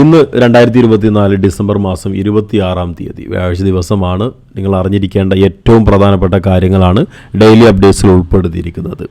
ഇന്ന് രണ്ടായിരത്തി ഇരുപത്തിനാല് ഡിസംബർ മാസം ഇരുപത്തിയാറാം തീയതി വ്യാഴാഴ്ച ദിവസമാണ് നിങ്ങൾ അറിഞ്ഞിരിക്കേണ്ട ഏറ്റവും പ്രധാനപ്പെട്ട കാര്യങ്ങളാണ് ഡെയിലി അപ്ഡേറ്റ്സിൽ ഉൾപ്പെടുത്തിയിരിക്കുന്നത്.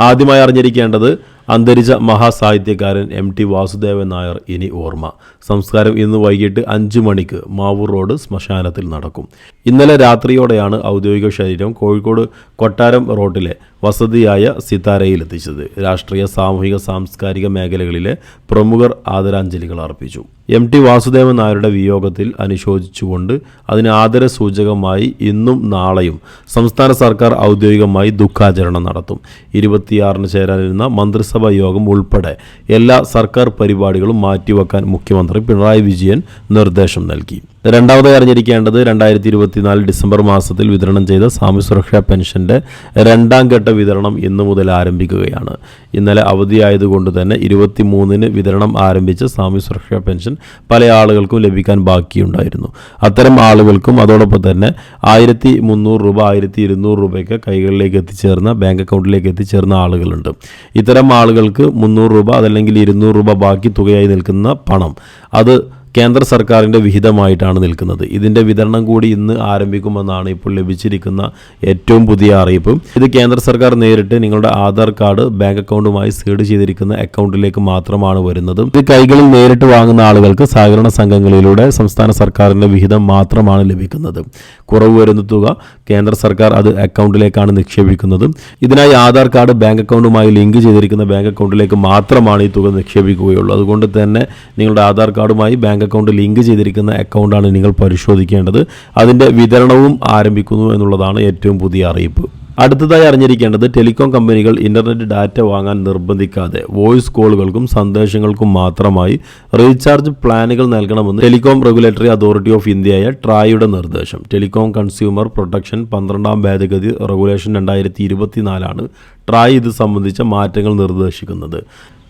ആദ്യമായി അറിഞ്ഞിരിക്കേണ്ടത് അന്തരിച്ച മഹാസാഹിത്യകാരൻ എം ടി വാസുദേവൻ നായർ ഇനി ഓർമ്മ. സംസ്കാരം ഇന്ന് വൈകിട്ട് അഞ്ച് മണിക്ക് മാവൂർ റോഡ് ശ്മശാനത്തിൽ നടക്കും. ഇന്നലെ രാത്രിയോടെയാണ് ഔദ്യോഗിക ശരീരം കോഴിക്കോട് കൊട്ടാരം റോഡിലെ വസതിയായ സിതാരയിലെത്തിച്ചത്. രാഷ്ട്രീയ സാമൂഹിക സാംസ്കാരിക മേഖലകളിലെ പ്രമുഖർ ആദരാഞ്ജലികൾ അർപ്പിച്ചു. എം ടി വാസുദേവൻ നായരുടെ വിയോഗത്തിൽ അനുശോചിച്ചുകൊണ്ട് അതിന് ആദര സൂചകമായി ഇന്നും നാളെയും സംസ്ഥാന സർക്കാർ ഔദ്യോഗികമായി ദുഃഖാചരണം നടത്തും. ഇരുപത്തിയാറിന് ചേരാനിരുന്ന മന്ത്രിസഭാ യോഗം ഉൾപ്പെടെ എല്ലാ സർക്കാർ പരിപാടികളും മാറ്റിവെക്കാൻ മുഖ്യമന്ത്രി പിണറായി വിജയൻ നിർദ്ദേശം നൽകി. രണ്ടാമതായി അറിഞ്ഞിരിക്കേണ്ടത് രണ്ടായിരത്തി ഇരുപത്തിനാല് ഡിസംബർ മാസത്തിൽ വിതരണം ചെയ്ത സാമൂഹ്യ സുരക്ഷാ പെൻഷന്റെ രണ്ടാം ഘട്ട വിതരണം ഇന്നു മുതൽ ആരംഭിക്കുകയാണ്. ഇന്നലെ അവധിയായതുകൊണ്ട് തന്നെ ഇരുപത്തി മൂന്നിന് വിതരണം ആരംഭിച്ച സാമൂഹ്യ സുരക്ഷാ പെൻഷൻ പല ആളുകൾക്കും ലഭിക്കാൻ ബാക്കിയുണ്ടായിരുന്നു. അത്തരം ആളുകൾക്കും അതോടൊപ്പം തന്നെ ആയിരത്തി മുന്നൂറ് രൂപ ആയിരത്തി ഇരുന്നൂറ് രൂപയൊക്കെ കൈകളിലേക്ക് എത്തിച്ചേർന്ന ബാങ്ക് അക്കൗണ്ടിലേക്ക് എത്തിച്ചേർന്ന ആളുകളുണ്ട്. ഇത്തരം ആളുകൾക്ക് മുന്നൂറ് രൂപ അതല്ലെങ്കിൽ ഇരുന്നൂറ് രൂപ ബാക്കി തുകയായി നിൽക്കുന്ന പണം അത് കേന്ദ്ര സർക്കാരിന്റെ വിഹിതമായിട്ടാണ് നിൽക്കുന്നത്. ഇതിന്റെ വിതരണം കൂടി ഇന്ന് ആരംഭിക്കുമെന്നാണ് ഇപ്പോൾ ലഭിച്ചിരിക്കുന്ന ഏറ്റവും പുതിയ അറിയിപ്പ്. ഇത് കേന്ദ്ര സർക്കാർ നേരിട്ട് നിങ്ങളുടെ ആധാർ കാർഡ് ബാങ്ക് അക്കൗണ്ടുമായി സീഡ് ചെയ്തിരിക്കുന്ന അക്കൗണ്ടിലേക്ക് മാത്രമാണ് വരുന്നത്. ഇത് കൈകളിൽ നേരിട്ട് വാങ്ങുന്ന ആളുകൾക്ക് സഹകരണ സംഘങ്ങളിലൂടെ സംസ്ഥാന സർക്കാരിന്റെ വിഹിതം മാത്രമാണ് ലഭിക്കുന്നത്. കുറവ് വരുന്ന തുക കേന്ദ്ര സർക്കാർ അത് അക്കൗണ്ടിലേക്കാണ് നിക്ഷേപിക്കുന്നത്. ഇതിനായി ആധാർ കാർഡ് ബാങ്ക് അക്കൗണ്ടുമായി ലിങ്ക് ചെയ്തിരിക്കുന്ന ബാങ്ക് അക്കൗണ്ടിലേക്ക് മാത്രമാണ് ഈ തുക നിക്ഷേപിക്കുകയുള്ളൂ. അതുകൊണ്ട് തന്നെ നിങ്ങളുടെ ആധാർ കാർഡുമായി ബാങ്ക് അക്കൗണ്ട് ലിങ്ക് ചെയ്തിരിക്കുന്ന അക്കൗണ്ടാണ് നിങ്ങൾ പരിശോധിക്കേണ്ടത്. അതിന്റെ വിതരണവും ആരംഭിക്കുന്നു എന്നുള്ളതാണ് ഏറ്റവും പുതിയ അറിയിപ്പ്. അടുത്തതായി അറിഞ്ഞിരിക്കേണ്ടത് ടെലികോം കമ്പനികൾ ഇന്റർനെറ്റ് ഡാറ്റ വാങ്ങാൻ നിർബന്ധിക്കാതെ വോയിസ് കോളുകൾക്കും സന്ദേശങ്ങൾക്കും മാത്രമായി റീചാർജ് പ്ലാനുകൾ നൽകണമെന്ന് ടെലികോം റെഗുലേറ്ററി അതോറിറ്റി ഓഫ് ഇന്ത്യയായ ട്രായുടെ നിർദ്ദേശം. ടെലികോം കൺസ്യൂമർ പ്രൊട്ടക്ഷൻ പന്ത്രണ്ടാം ഭേദഗതി റെഗുലേഷൻ രണ്ടായിരത്തി ഇരുപത്തിനാലാണ് ട്രായ് ഇത് സംബന്ധിച്ച മാറ്റങ്ങൾ നിർദ്ദേശിക്കുന്നത്.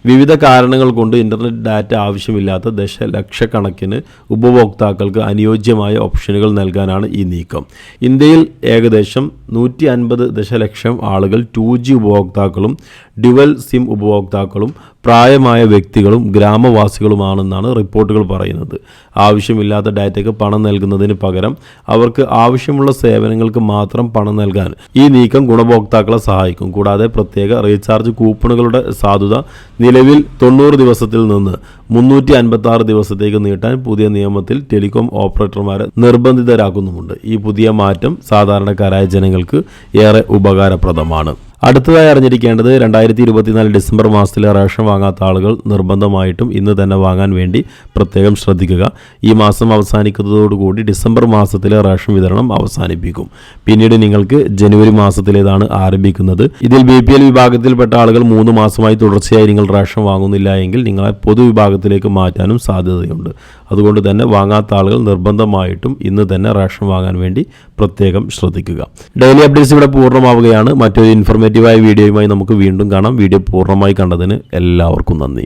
വിവിധ കാരണങ്ങൾ കൊണ്ട് ഇന്റർനെറ്റ് ഡാറ്റ ആവശ്യമില്ലാത്ത ദശലക്ഷക്കണക്കിന് ഉപഭോക്താക്കൾക്ക് അനുയോജ്യമായ ഓപ്ഷനുകൾ നൽകാനാണ് ഈ നീക്കം. ഇന്ത്യയിൽ ഏകദേശം നൂറ്റി അൻപത് ദശലക്ഷം ആളുകൾ ടു ജി ഉപഭോക്താക്കളും ഡ്യുവൽ സിം ഉപഭോക്താക്കളും പ്രായമായ വ്യക്തികളും ഗ്രാമവാസികളുമാണെന്നാണ് റിപ്പോർട്ടുകൾ പറയുന്നത്. ആവശ്യമില്ലാത്ത ഡാറ്റയ്ക്ക് പണം നൽകുന്നതിന് പകരം അവർക്ക് ആവശ്യമുള്ള സേവനങ്ങൾക്ക് മാത്രം പണം നൽകാൻ ഈ നീക്കം ഗുണഭോക്താക്കളെ സഹായിക്കും. കൂടാതെ പ്രത്യേക റീചാർജ് കൂപ്പണുകളുടെ സാധുത നിലവിൽ തൊണ്ണൂറ് ദിവസത്തിൽ നിന്ന് മുന്നൂറ്റി അൻപത്തി ആറ് ദിവസത്തേക്ക് നീട്ടാൻ പുതിയ നിയമത്തിൽ ടെലികോം ഓപ്പറേറ്റർമാരെ നിർബന്ധിതരാക്കുന്നുമുണ്ട്. ഈ പുതിയ മാറ്റം സാധാരണക്കാരായ ജനങ്ങൾക്ക് ഏറെ ഉപകാരപ്രദമാണ്. അടുത്തതായി അറിഞ്ഞിരിക്കേണ്ടത് രണ്ടായിരത്തി ഇരുപത്തിനാല് ഡിസംബർ മാസത്തിലെ റേഷൻ വാങ്ങാത്ത ആളുകൾ നിർബന്ധമായിട്ടും ഇന്ന് തന്നെ വാങ്ങാൻ വേണ്ടി പ്രത്യേകം ശ്രദ്ധിക്കുക. ഈ മാസം അവസാനിക്കുന്നതോടുകൂടി ഡിസംബർ മാസത്തിലെ റേഷൻ വിതരണം അവസാനിപ്പിക്കും. പിന്നീട് നിങ്ങൾക്ക് ജനുവരി മാസത്തിലേതാണ് ആരംഭിക്കുന്നത്. ഇതിൽ ബി പി എൽ വിഭാഗത്തിൽപ്പെട്ട ആളുകൾ മൂന്ന് മാസമായി തുടർച്ചയായി നിങ്ങൾ റേഷൻ വാങ്ങുന്നില്ല എങ്കിൽ നിങ്ങളെ പൊതുവിഭാഗത്തിലേക്ക് മാറ്റാനും സാധ്യതയുണ്ട്. അതുകൊണ്ട് തന്നെ വാങ്ങാത്ത ആളുകൾ നിർബന്ധമായിട്ടും ഇന്ന് തന്നെ റേഷൻ വാങ്ങാൻ വേണ്ടി പ്രത്യേകം ശ്രദ്ധിക്കുക. ഡെയിലി അപ്ഡേറ്റ്സ് ഇവിടെ പൂർണമാവുകയാണ്. മറ്റൊരു ഇൻഫർമേറ്റീവായ വീഡിയോയുമായി നമുക്ക് വീണ്ടും കാണാം. വീഡിയോ പൂർണമായി കണ്ടതിന് എല്ലാവർക്കും നന്ദി.